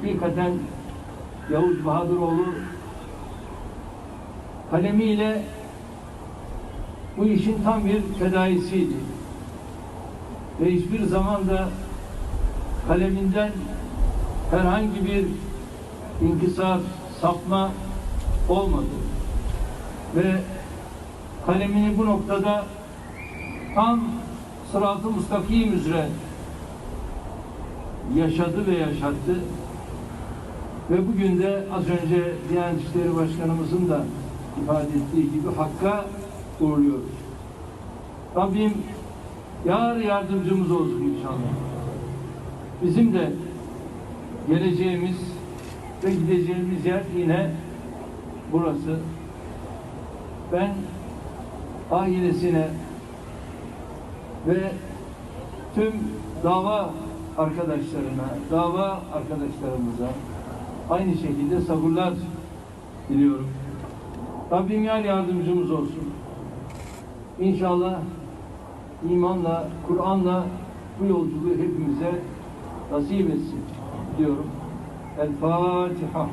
hakikaten Yavuz Bahadıroğlu kalemiyle bu işin tam bir fedaisiydi. Ve hiçbir zaman da kaleminden herhangi bir inkisar, sapma olmadı. Ve kalemini bu noktada tam sırat-ı müstakim üzere yaşadı ve yaşattı. Ve bugün de az önce Diyanet İşleri Başkanımızın da ifade ettiği gibi Hakk'a uğurluyoruz. Rabbim yar yardımcımız olsun inşallah. Bizim de geleceğimiz ve gideceğimiz yer yine burası. Ben ailesine ve tüm dava arkadaşlarına, dava arkadaşlarımıza aynı şekilde sabırlar diliyorum. Rabbim yar yardımcımız olsun. İnşallah imanla, Kur'an'la bu yolculuğu hepimize nasip etsin diyorum. El Fatiha.